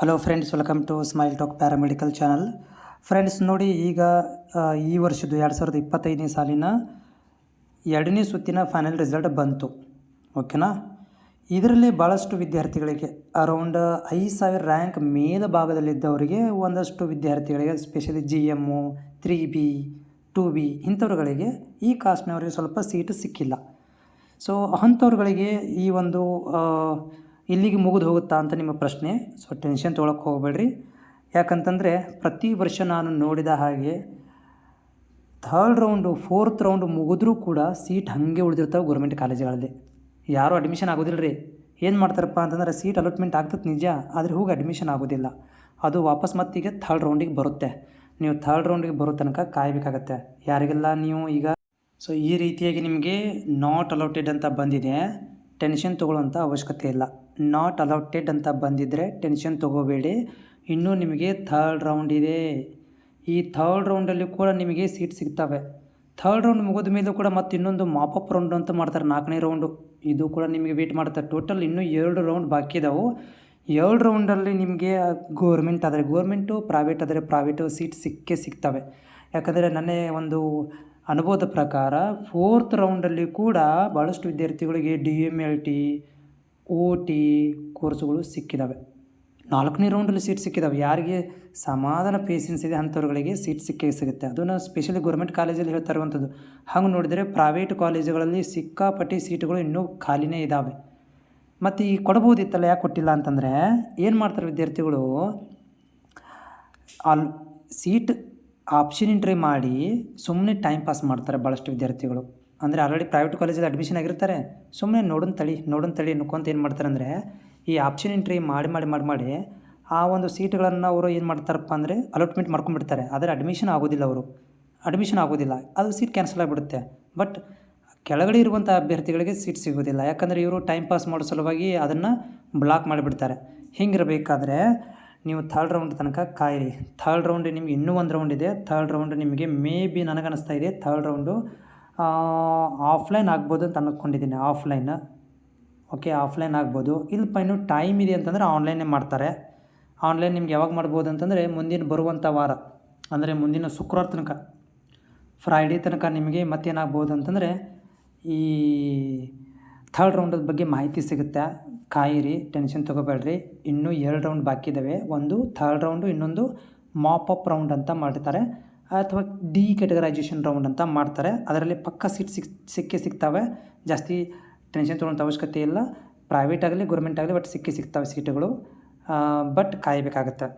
Hello friends welcome to Smile Talk paramedical channel friends ನೋಡಿ ಈಗ ಈ ವರ್ಷದ್ದು ಎರಡು ಸಾವಿರದ ಇಪ್ಪತ್ತೈದನೇ ಸಾಲಿನ ಎರಡನೇ ಸುತ್ತಿನ ಫೈನಲ್ ರಿಸಲ್ಟ್ ಬಂತು. ಓಕೆನಾ ಇದರಲ್ಲಿ ಭಾಳಷ್ಟು ವಿದ್ಯಾರ್ಥಿಗಳಿಗೆ ಅರೌಂಡ್ ಐದು ಸಾವಿರ ರ್ಯಾಂಕ್ ಮೇಲ ಭಾಗದಲ್ಲಿದ್ದವರಿಗೆ ಒಂದಷ್ಟು ವಿದ್ಯಾರ್ಥಿಗಳಿಗೆ specially G M three B two B ಇಂಥವ್ರುಗಳಿಗೆ ಈ ಕಾಸ್ಟ್ನವರಿಗೆ ಸ್ವಲ್ಪ ಸೀಟು ಸಿಕ್ಕಿಲ್ಲ. ಸೊ ಅಂಥವ್ರುಗಳಿಗೆ ಈ ಒಂದು ಇಲ್ಲಿಗೆ ಮುಗಿದು ಹೋಗುತ್ತಾ ಅಂತ ನಿಮ್ಮ ಪ್ರಶ್ನೆ. ಸೊ ಟೆನ್ಷನ್ ತೊಗೊಳಕ್ಕೆ ಹೋಗಬೇಡ್ರಿ. ಯಾಕಂತಂದರೆ ಪ್ರತಿ ವರ್ಷ ನಾನು ನೋಡಿದ ಹಾಗೆ ಥರ್ಡ್ ರೌಂಡು ಫೋರ್ತ್ ರೌಂಡು ಮುಗಿದ್ರೂ ಕೂಡ ಸೀಟ್ ಹಾಗೆ ಉಳಿದಿರ್ತಾವೆ ಗೌರ್ಮೆಂಟ್ ಕಾಲೇಜುಗಳಲ್ಲಿ. ಯಾರೂ ಅಡ್ಮಿಷನ್ ಆಗೋದಿಲ್ಲ ರೀ ಏನು ಮಾಡ್ತಾರಪ್ಪ ಅಂತಂದ್ರೆ ಸೀಟ್ ಅಲಾಟ್ಮೆಂಟ್ ಆಗ್ತದೆ ನಿಜ, ಆದರೆ ಹೋಗಿ ಅಡ್ಮಿಷನ್ ಆಗೋದಿಲ್ಲ. ಅದು ವಾಪಸ್ ಮತ್ತೀಗ ಥರ್ಡ್ ರೌಂಡಿಗೆ ಬರುತ್ತೆ. ನೀವು ಥರ್ಡ್ ರೌಂಡಿಗೆ ಬರೋ ತನಕ ಕಾಯಬೇಕಾಗತ್ತೆ. ಯಾರಿಗೆಲ್ಲ ನೀವು ಈಗ ಸೊ ಈ ರೀತಿಯಾಗಿ ನಿಮಗೆ ನಾಟ್ ಅಲೌಟೆಡ್ ಅಂತ ಬಂದಿದೆ. ಟೆನ್ಷನ್ ತೊಗೊಳ್ಳೋಂಥ ಅವಶ್ಯಕತೆ ಇಲ್ಲ. ನಾಟ್ ಅಲೌಟೆಡ್ ಅಂತ ಬಂದಿದ್ದರೆ ಟೆನ್ಷನ್ ತೊಗೋಬೇಡಿ. ಇನ್ನೂ ನಿಮಗೆ ಥರ್ಡ್ ರೌಂಡ್ ಇದೆ. ಈ ಥರ್ಡ್ ರೌಂಡಲ್ಲಿ ಕೂಡ ನಿಮಗೆ ಸೀಟ್ ಸಿಗ್ತವೆ. ಥರ್ಡ್ ರೌಂಡ್ ಮುಗಿದ ಮೇಲೂ ಕೂಡ ಮತ್ತೆ ಇನ್ನೊಂದು ಮಾಪಪ್ ರೌಂಡ್ ಅಂತ ಮಾಡ್ತಾರೆ ನಾಲ್ಕನೇ ರೌಂಡು ಇದು ಕೂಡ ನಿಮಗೆ ವೇಟ್ ಮಾಡ್ತಾರೆ ಟೋಟಲ್ ಇನ್ನೂ ಎರಡು ರೌಂಡ್ ಬಾಕಿ ಇದಾವೆ. ಎರಡು ರೌಂಡಲ್ಲಿ ನಿಮಗೆ ಗೋರ್ಮೆಂಟ್ ಆದರೆ ಗೋರ್ಮೆಂಟು ಪ್ರೈವೇಟ್ ಆದರೆ ಪ್ರೈವೇಟು ಸೀಟ್ ಸಿಕ್ಕೇ ಸಿಗ್ತವೆ. ಯಾಕಂದರೆ ನನ್ನೇ ಒಂದು ಅನುಭವದ ಪ್ರಕಾರ ಫೋರ್ತ್ ರೌಂಡಲ್ಲಿ ಕೂಡ ಭಾಳಷ್ಟು ವಿದ್ಯಾರ್ಥಿಗಳಿಗೆ D M L T O T ಕೋರ್ಸುಗಳು ಸಿಕ್ಕಿದ್ದಾವೆ ನಾಲ್ಕನೇ ರೌಂಡಲ್ಲಿ ಸೀಟ್ ಸಿಕ್ಕಿದ್ದಾವೆ ಯಾರಿಗೆ ಸಮಾಧಾನ ಪೇಷನ್ಸ್ ಇದೆ ಅಂಥವ್ರುಗಳಿಗೆ ಸೀಟ್ ಸಿಕ್ಕೇ ಸಿಗುತ್ತೆ. ಅದನ್ನು ಸ್ಪೆಷಲಿ ಗೌರ್ಮೆಂಟ್ ಕಾಲೇಜಲ್ಲಿ ಹೇಳ್ತಾ ಇರುವಂಥದ್ದು. ಹಂಗೆ ನೋಡಿದರೆ ಪ್ರೈವೇಟ್ ಕಾಲೇಜುಗಳಲ್ಲಿ ಸಿಕ್ಕಾಪಟ್ಟಿ ಸೀಟುಗಳು ಇನ್ನೂ ಖಾಲಿನೇ ಇದ್ದಾವೆ ಮತ್ತು ಈ ಕೊಡ್ಬೋದಿತ್ತಲ್ಲ, ಯಾಕೆ ಕೊಟ್ಟಿಲ್ಲ ಅಂತಂದರೆ ಏನು ಮಾಡ್ತಾರೆ ವಿದ್ಯಾರ್ಥಿಗಳು? ಆಲ್ ಸೀಟ್ ಆಪ್ಷನ್ ಎಂಟ್ರಿ ಮಾಡಿ ಸುಮ್ಮನೆ ಟೈಮ್ ಪಾಸ್ ಮಾಡ್ತಾರೆ ಭಾಳಷ್ಟು ವಿದ್ಯಾರ್ಥಿಗಳು. ಅಂದರೆ ಆಲ್ರೆಡಿ ಪ್ರೈವೇಟ್ ಕಾಲೇಜಲ್ಲಿ ಅಡ್ಮಿಷನ್ ಆಗಿರ್ತಾರೆ. ಸುಮ್ಮನೆ ನೋಡೋಣ ತಳಿ ನೋಡೋಣ ತಳಿ ಅನ್ಕೊಂತ ಏನು ಮಾಡ್ತಾರೆ ಅಂದರೆ ಈ ಆಪ್ಷನ್ ಎಂಟ್ರಿ ಮಾಡಿ ಮಾಡಿ ಮಾಡಿ ಮಾಡಿ ಆ ಒಂದು ಸೀಟ್ಗಳನ್ನು ಅವರು ಏನು ಮಾಡ್ತಾರಪ್ಪ ಅಂದರೆ ಅಲಾಟ್ಮೆಂಟ್ ಮಾಡ್ಕೊಂಡ್ಬಿಡ್ತಾರೆ. ಆದರೆ ಅಡ್ಮಿಷನ್ ಆಗೋದಿಲ್ಲ ಅವರು. ಅಡ್ಮಿಷನ್ ಆಗೋದಿಲ್ಲ. ಅದು ಸೀಟ್ ಕ್ಯಾನ್ಸಲ್ ಆಗಿಬಿಡುತ್ತೆ. ಬಟ್ ಕೆಳಗಡೆ ಇರುವಂಥ ಅಭ್ಯರ್ಥಿಗಳಿಗೆ ಸೀಟ್ ಸಿಗೋದಿಲ್ಲ. ಯಾಕಂದರೆ ಇವರು ಟೈಮ್ ಪಾಸ್ ಮಾಡೋ ಸಲುವಾಗಿ ಅದನ್ನು ಬ್ಲಾಕ್ ಮಾಡಿಬಿಡ್ತಾರೆ. ಹಿಂಗಿರಬೇಕಾದ್ರೆ ನೀವು ಥರ್ಡ್ ರೌಂಡ್ ತನಕ ಕಾಯಿರಿ. ಥರ್ಡ್ ರೌಂಡ್ ನಿಮಗೆ ಇನ್ನೂ ಒಂದು ರೌಂಡ್ ಇದೆ. ಥರ್ಡ್ ರೌಂಡ್ ನಿಮಗೆ ಮೇ ಬಿ ನನಗನ್ನಿಸ್ತಾ ಇದೆ. ಥರ್ಡ್ ರೌಂಡು ಆಫ್ಲೈನ್ ಆಗ್ಬೋದು ಅಂತ ಅನ್ಕೊಂಡಿದ್ದೀನಿ. ಆಫ್ಲೈನ್ ಓಕೆ ಆಫ್ಲೈನ್ ಆಗ್ಬೋದು. ಇಲ್ಲಪ್ಪ ಇನ್ನೂ ಟೈಮ್ ಇದೆ ಅಂತಂದರೆ ಆನ್ಲೈನೇ ಮಾಡ್ತಾರೆ. ಆನ್ಲೈನ್ ನಿಮ್ಗೆ ಯಾವಾಗ ಮಾಡ್ಬೋದು ಅಂತಂದರೆ ಮುಂದಿನ ಬರುವಂಥ ವಾರ, ಅಂದರೆ ಮುಂದಿನ ಶುಕ್ರವಾರ ತನಕ. ಫ್ರೈಡೇ ತನಕ ನಿಮಗೆ ಮತ್ತೇನಾಗ್ಬೋದು ಅಂತಂದರೆ ಈ ಥರ್ಡ್ ರೌಂಡದ ಬಗ್ಗೆ ಮಾಹಿತಿ ಸಿಗುತ್ತೆ. ಕಾಯಿರಿ, ಟೆನ್ಷನ್ ತೊಗೋಬೇಡ್ರಿ. ಇನ್ನೂ ಎರಡು ರೌಂಡ್ ಬಾಕಿ ಇದ್ದಾವೆ ಒಂದು ಥರ್ಡ್ ರೌಂಡು ಇನ್ನೊಂದು ಮಾಪ್ ಅಪ್ ರೌಂಡ್ ಅಂತ ಮಾಡ್ತಾರೆ. ಅಥವಾ ಡಿ ಕೆಟಗರೈಸೇಷನ್ ರೌಂಡ್ ಅಂತ ಮಾಡ್ತಾರೆ. ಅದರಲ್ಲಿ ಪಕ್ಕ ಸೀಟ್ ಸಿಕ್, ಸಿಕ್ಕೇ ಸಿಗ್ತವೆ. ಜಾಸ್ತಿ ಟೆನ್ಷನ್ ತೊಗೊಳ್ಳೋಂಥ ಅವಶ್ಯಕತೆ ಇಲ್ಲ. ಪ್ರೈವೇಟ್ ಆಗಲಿ ಗೌರ್ಮೆಂಟ್ ಆಗಲಿ ಬಟ್ ಸಿಕ್ಕಿ ಸಿಗ್ತವೆ ಸೀಟುಗಳು ಬಟ್ ಕಾಯಬೇಕಾಗತ್ತೆ.